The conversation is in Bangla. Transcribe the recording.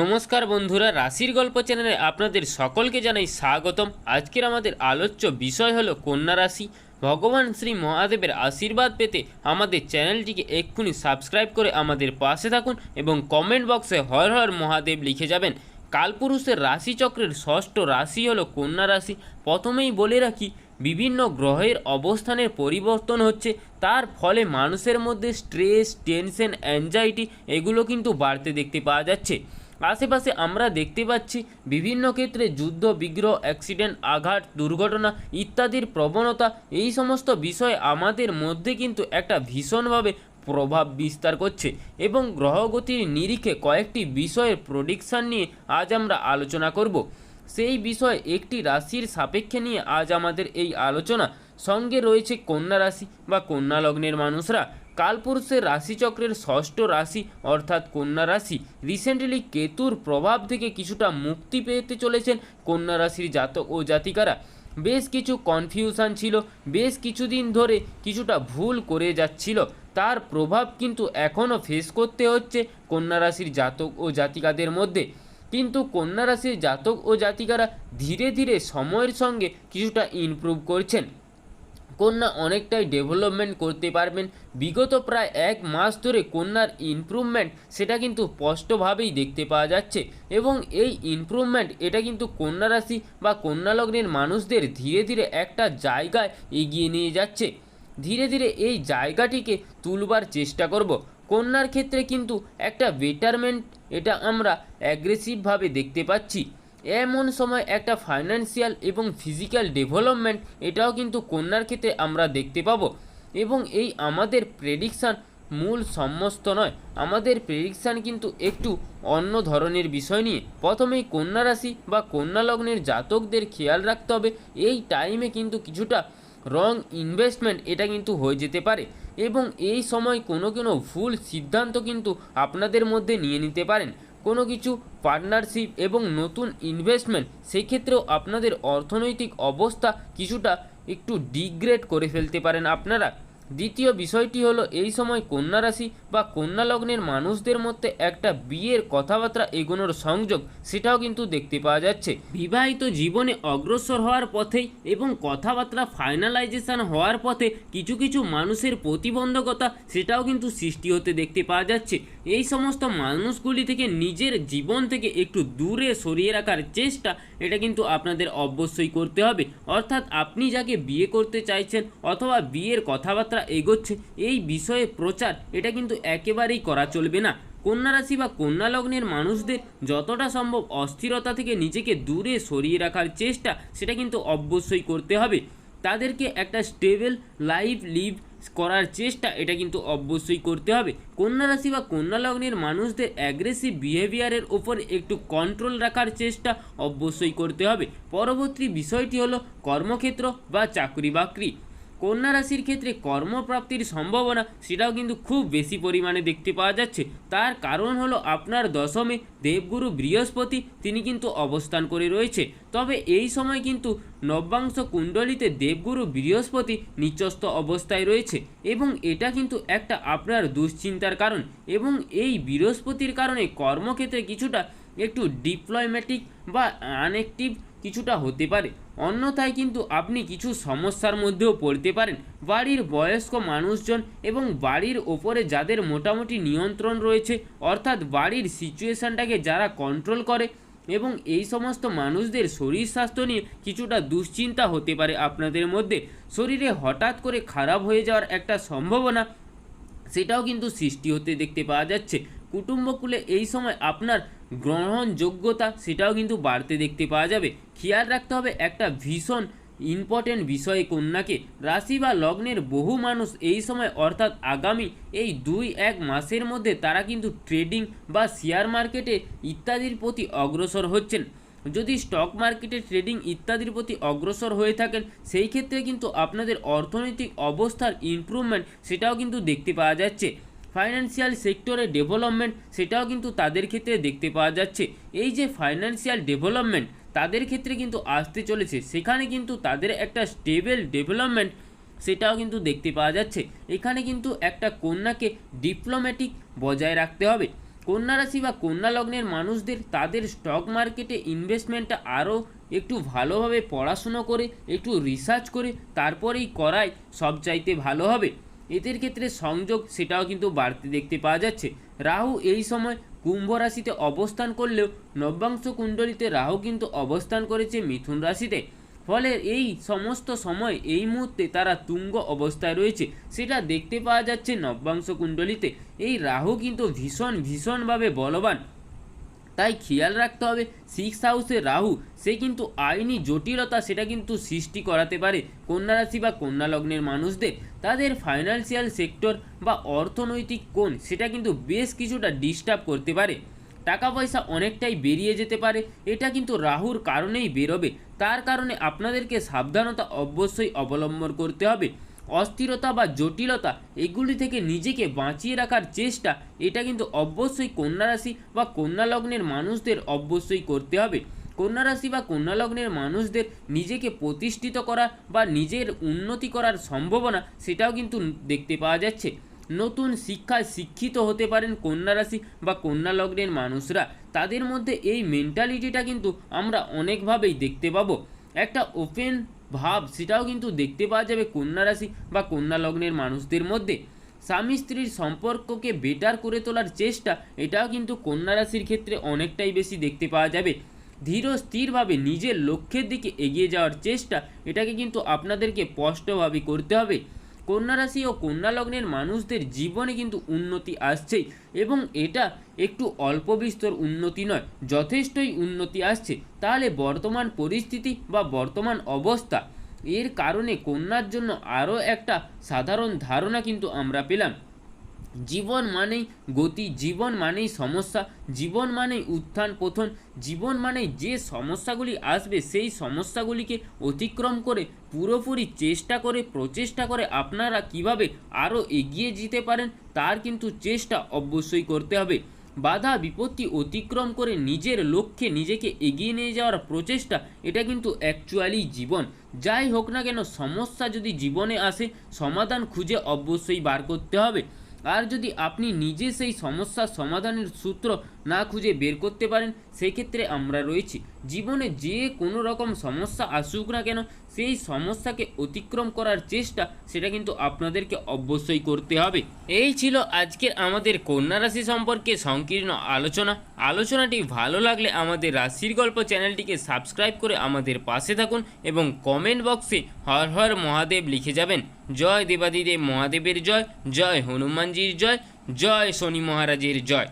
নমস্কার বন্ধুরা, রাশির গল্প চ্যানেলে আপনাদের সকলকে জানাই স্বাগতম। আজকের আমাদের আলোচ্য বিষয় হলো কন্যা রাশি। ভগবান শ্রী মহাদেবের আশীর্বাদ পেতে আমাদের চ্যানেলটিকে এক্ষুনি সাবস্ক্রাইব করে আমাদের পাশে থাকুন এবং কমেন্ট বক্সে হর হর মহাদেব লিখে যাবেন। কালপুরুষের রাশিচক্রের ষষ্ঠ রাশি হলো কন্যা রাশি। প্রথমেই বলে রাখি, বিভিন্ন গ্রহের অবস্থানের পরিবর্তন হচ্ছে। তার ফলে মানুষের মধ্যে স্ট্রেস টেনশন অ্যাংজাইটি এগুলো কিন্তু বাড়তে দেখতে পাওয়া যাচ্ছে। আশেপাশে আমরা দেখতে পাচ্ছি বিভিন্ন ক্ষেত্রে যুদ্ধ, বিগ্রহ অ্যাক্সিডেন্ট আঘাত, দুর্ঘটনা ইত্যাদির প্রবণতা। এই সমস্ত বিষয় আমাদের মধ্যে কিন্তু একটা ভীষণভাবে প্রভাব বিস্তার করছে এবং গ্রহগতির নিরিখে কয়েকটি বিষয়ের প্রডিকশান নিয়ে আজ আমরা আলোচনা করব। সেই বিষয়ে একটি রাশির সাপেক্ষে নিয়ে আজ আমাদের এই আলোচনা। সঙ্গে রয়েছে কন্যা রাশি বা কন্যা লগ্নের মানুষরা। কালপুরুষের রাশিচক্রের ষষ্ঠ রাশি অর্থাৎ কন্যা রাশি রিসেন্টলি কেতুর প্রভাব থেকে কিছুটা মুক্তি পেতে চলেছেন কন্যা রাশির জাতক ও জাতিকারা। বেশ কিছু কনফিউশন ছিল, বেশ কিছুদিন ধরে কিছুটা ভুল করে যাচ্ছিল। তার প্রভাব কিন্তু এখনও ফেস করতে হচ্ছে কন্যা রাশির জাতক ও জাতিকাদের মধ্যে। কিন্তু কন্যা রাশির জাতক ও জাতিকারা ধীরে ধীরে সময়ের সঙ্গে কিছুটা ইমপ্রুভ করছেন। কন্যা অনেকটাই ডেভেলপমেন্ট করতে পারবেন। বিগত প্রায় এক মাস ধরে কন্যার ইমপ্রুভমেন্ট সেটা কিন্তু স্পষ্টভাবেই দেখতে পাওয়া যাচ্ছে এবং এই ইমপ্রুভমেন্ট এটা কিন্তু কন্যা রাশি বা কন্যা লগ্নের মানুষদের ধীরে ধীরে একটা জায়গায় এগিয়ে নিয়ে যাচ্ছে। ধীরে ধীরে এই জায়গাটিকে তুলবার চেষ্টা করব। কন্যার ক্ষেত্রে কিন্তু একটা বেটারমেন্ট এটা আমরা অ্যাগ্রেসিভভাবে দেখতে পাচ্ছি। এমন সময় একটা ফাইন্যান্সিয়াল এবং ফিজিক্যাল ডেভেলপমেন্ট এটাও কিন্তু কন্যার ক্ষেত্রে আমরা দেখতে পাবো। এবং এই আমাদের প্রেডিকশান মূল সমস্ত নয়, আমাদের প্রেডিকশান কিন্তু একটু অন্য ধরনের বিষয় নিয়ে। প্রথমেই কন্যা রাশি বা কন্যা লগ্নের জাতকদের খেয়াল রাখতে হবে, এই টাইমে কিন্তু কিছুটা রং ইনভেস্টমেন্ট এটা কিন্তু হয়ে যেতে পারে। এবং এই সময় কোনো কোনো ভুল সিদ্ধান্ত কিন্তু আপনাদের মধ্যে নিয়ে নিতে পারেন। কোনো কিছু পার্টনারশিপ এবং নতুন ইনভেস্টমেন্ট সেক্ষেত্রেও আপনাদের অর্থনৈতিক অবস্থা কিছুটা একটু ডিগ্রেড করে ফেলতে পারেন আপনারা। দ্বিতীয় বিষয়টি হলো, এই সময় কন্যা রাশি বা কন্যা লগ্নের মানুষদের মধ্যে একটা বিয়ের কথাবার্তা এগোনোর সংযোগ সেটাও কিন্তু দেখতে পাওয়া যাচ্ছে। বিবাহিত জীবনে অগ্রসর হওয়ার পথেই এবং কথাবার্তা ফাইনালাইজেশন হওয়ার পথে কিছু কিছু মানুষের প্রতিবন্ধকতা সেটাও কিন্তু সৃষ্টি হতে দেখতে পাওয়া যাচ্ছে। এই সমস্ত মানুষগুলি থেকে নিজের জীবন থেকে একটু দূরে সরিয়ে রাখার চেষ্টা, এটা কিন্তু আপনাদের অবশ্যই করতে হবে। অর্থাৎ আপনি যাকে বিয়ে করতে চাইছেন অথবা বিয়ের কথাবার্তা এগোচ্ছে, এই বিষয়ে প্রচার, এটা কিন্তু একেবারেই করা চলবে না। কন্যা রাশি বা কন্যা লগ্নের মানুষদের যতটা সম্ভব অস্থিরতা থেকে নিজেকে দূরে সরিয়ে রাখার চেষ্টা, সেটা কিন্তু অবশ্যই করতে হবে। তাদেরকে একটা স্টেবল লাইফ লিভ করার চেষ্টা, এটা কিন্তু অবশ্যই করতে হবে। কন্যা রাশি বা কন্যা লগ্নের মানুষদের অ্যাগ্রেসিভ বিহেভিয়ারের ওপর একটু কন্ট্রোল রাখার চেষ্টা অবশ্যই করতে হবে। পরবর্তী বিষয়টি হলো কর্মক্ষেত্র বা চাকরি বাকরি কন্যা রাশির ক্ষেত্রে কর্মপ্রাপ্তির সম্ভাবনা সেটাও কিন্তু খুব বেশি পরিমাণে দেখতে পাওয়া যাচ্ছে। তার কারণ হলো আপনার দশমে দেবগুরু বৃহস্পতি তিনি কিন্তু অবস্থান করে রয়েছে। তবে এই সময় কিন্তু নব্যাংশ কুণ্ডলিতে দেবগুরু বৃহস্পতি নিচস্থ অবস্থায় রয়েছে এবং এটা কিন্তু একটা আপনার দুশ্চিন্তার কারণ এবং এই বৃহস্পতির কারণে কর্মক্ষেত্রে কিছুটা একটু ডিপ্লয়মেটিক বা আনএক্টিভ কিছুটা হতে পারে। অন্যথায় কিন্তু আপনি কিছু সমস্যার মধ্যেও পড়তে পারেন। বাড়ির বয়স্ক মানুষজন এবং বাড়ির ওপরে যাদের মোটামুটি নিয়ন্ত্রণ রয়েছে, অর্থাৎ বাড়ির সিচুয়েশানটাকে যারা কন্ট্রোল করে এবং এই সমস্ত মানুষদের শরীর স্বাস্থ্য নিয়ে কিছুটা দুশ্চিন্তা হতে পারে আপনাদের মধ্যে। শরীরে হঠাৎ করে খারাপ হয়ে যাওয়ার একটা সম্ভাবনা, সেটাও কিন্তু সৃষ্টি হতে দেখতে পাওয়া যাচ্ছে। কুটুম্বকুলে এই সময় আপনার গ্রহণযোগ্যতা সেটাও কিন্তু বাড়তে দেখতে পাওয়া যাবে। খেয়াল রাখতে হবে একটা ভীষণ ইম্পর্টেন্ট বিষয়ে কন্যাকে। রাশি বা লগ্নের বহু মানুষ এই সময় অর্থাৎ আগামী এই দুই এক মাসের মধ্যে তারা কিন্তু ট্রেডিং বা শেয়ার মার্কেটে ইত্যাদির প্রতি অগ্রসর হচ্ছেন। যদি স্টক মার্কেটে ট্রেডিং ইত্যাদির প্রতি অগ্রসর হয়ে থাকেন, সেই ক্ষেত্রে কিন্তু আপনাদের অর্থনৈতিক অবস্থার ইমপ্রুভমেন্ট সেটাও কিন্তু দেখতে পাওয়া যাচ্ছে। ফাইন্যান্সিয়াল সেক্টরে ডেভেলপমেন্ট সেটাও কিন্তু তাদের ক্ষেত্রে দেখতে পাওয়া যাচ্ছে। এই যে ফাইন্যান্সিয়াল ডেভেলপমেন্ট তাদের ক্ষেত্রে কিন্তু আসতে চলেছে। সেখানে কিন্তু তাদের একটা স্টেবল ডেভেলপমেন্ট সেটাও কিন্তু দেখতে পাওয়া যাচ্ছে। এখানে কিন্তু একটা কন্যাকে ডিপ্লোম্যাটিক বজায় রাখতে হবে। কন্যা রাশি বা কন্যা লগ্নের মানুষদের তাদের স্টক মার্কেটে ইনভেস্টমেন্টটা আরও একটু ভালোভাবে পড়াশুনো করে, একটু রিসার্চ করে, তারপরেই করাই সবচাইতে ভালো হবে। এদের ক্ষেত্রে সংযোগ সেটাও কিন্তু বাড়তে দেখতে পাওয়া যাচ্ছে। রাহু এই সময় কুম্ভ রাশিতে অবস্থান করলেও নব্যাংশ কুণ্ডলিতে রাহু কিন্তু অবস্থান করেছে মিথুন রাশিতে। ফলে এই সমস্ত সময়, এই মুহূর্তে তারা তুঙ্গ অবস্থায় রয়েছে, সেটা দেখতে পাওয়া যাচ্ছে নব্যাংশ কুণ্ডলিতে। এই রাহু কিন্তু ভীষণ, ভীষণভাবে বলবান। তাই খেয়াল রাখতে হবে সিক্স হাউসে রাহু, সে কিন্তু আইনি জটিলতা সেটা কিন্তু সৃষ্টি করাতে পারে। কন্যা রাশি বা কন্যা লগ্নের মানুষদের, তাদের ফাইন্যান্সিয়াল সেক্টর বা অর্থনৈতিক কোণ সেটা কিন্তু বেশ কিছুটা ডিস্টার্ব করতে পারে। টাকা পয়সা অনেকটাই বেরিয়ে যেতে পারে, এটা কিন্তু রাহুর কারণেই বেরোবে। তার কারণে আপনাদেরকে সাবধানতা অবশ্যই অবলম্বন করতে হবে। অস্থিরতা বা জটিলতা এগুলি থেকে নিজেকে বাঁচিয়ে রাখার চেষ্টা, এটা কিন্তু অবশ্যই কন্যা রাশি বা কন্যা লগ্নের মানুষদের অবশ্যই করতে হবে। কন্যা রাশি বা কন্যা লগ্নের মানুষদের নিজেকে প্রতিষ্ঠিত করা বা নিজের উন্নতি করার সম্ভাবনা সেটাও কিন্তু দেখতে পাওয়া যাচ্ছে। নতুন শিক্ষায় শিক্ষিত হতে পারেন কন্যা রাশি বা কন্যা লগ্নের মানুষরা। তাদের মধ্যে এই মেন্টালিটিটা কিন্তু আমরা অনেকভাবেই দেখতে পাবো। একটা ওপেন ভাব, সেটাও কিন্তু দেখতে পাওয়া যাবে কন্যা রাশি বা কন্যা লগ্নের মানুষদের মধ্যে। স্বামী স্ত্রীর সম্পর্ককে বেটার করে তোলার চেষ্টা, এটাও কিন্তু কন্যা রাশির ক্ষেত্রে অনেকটাই বেশি দেখতে পাওয়া যাবে। ধীর স্থিরভাবে নিজের লক্ষ্যের দিকে এগিয়ে যাওয়ার চেষ্টা, এটাকে কিন্তু আপনাদেরকে স্পষ্টভাবে করতে হবে। কন্যা রাশি ও কন্যা লগ্নের মানুষদের জীবনে কিন্তু উন্নতি আসছেই এবং এটা একটু অল্প বিস্তর উন্নতি নয়, যথেষ্টই উন্নতি আসছে। তাহলে বর্তমান পরিস্থিতি বা বর্তমান অবস্থা, এর কারণে কন্যার জন্য আরও একটা সাধারণ ধারণা কিন্তু আমরা পেলাম। জীবন মানেই গতি, জীবন মানেই সমস্যা, জীবন মানেই উত্থান, পতন, জীবন মানেই যে সমস্যাগুলি আসবে সেই সমস্যাগুলিকে অতিক্রম করে পুরোপুরি চেষ্টা করে, প্রচেষ্টা করে আপনারা কীভাবে আরও এগিয়ে যেতে পারেন তার কিন্তু চেষ্টা অবশ্যই করতে হবে। বাধা, বিপত্তি অতিক্রম করে নিজের লক্ষ্যে নিজেকে এগিয়ে নিয়ে যাওয়ার প্রচেষ্টা, এটা কিন্তু অ্যাকচুয়ালি জীবন। যাই হোক না কেন, সমস্যা যদি জীবনে আসে, সমাধান খুঁজে অবশ্যই বার করতে হবে। আর যদি আপনি নিজে সেই সমস্যার সমাধানের সূত্র না খুঁজে বের করতে পারেন, সেক্ষেত্রে আমরা রয়েছি। জীবনে যে কোনো রকম সমস্যা আসুক না কেন, সেই সমস্যাকে অতিক্রম করার চেষ্টা, সেটা কিন্তু আপনাদেরকে অবশ্যই করতে হবে। এই ছিল আজকের আমাদের কন্যা রাশি সম্পর্কে সংকীর্ণ আলোচনা। আলোচনাটি ভালো লাগলে আমাদের রাশির গল্প চ্যানেলটিকে সাবস্ক্রাইব করে আমাদের পাশে থাকুন এবং কমেন্ট বক্সে হর হর মহাদেব লিখে যাবেন। জয় দেবাদিদেব মহাদেবের জয় জয় হনুমানজির জয় জয় শনি মহারাজের জয়।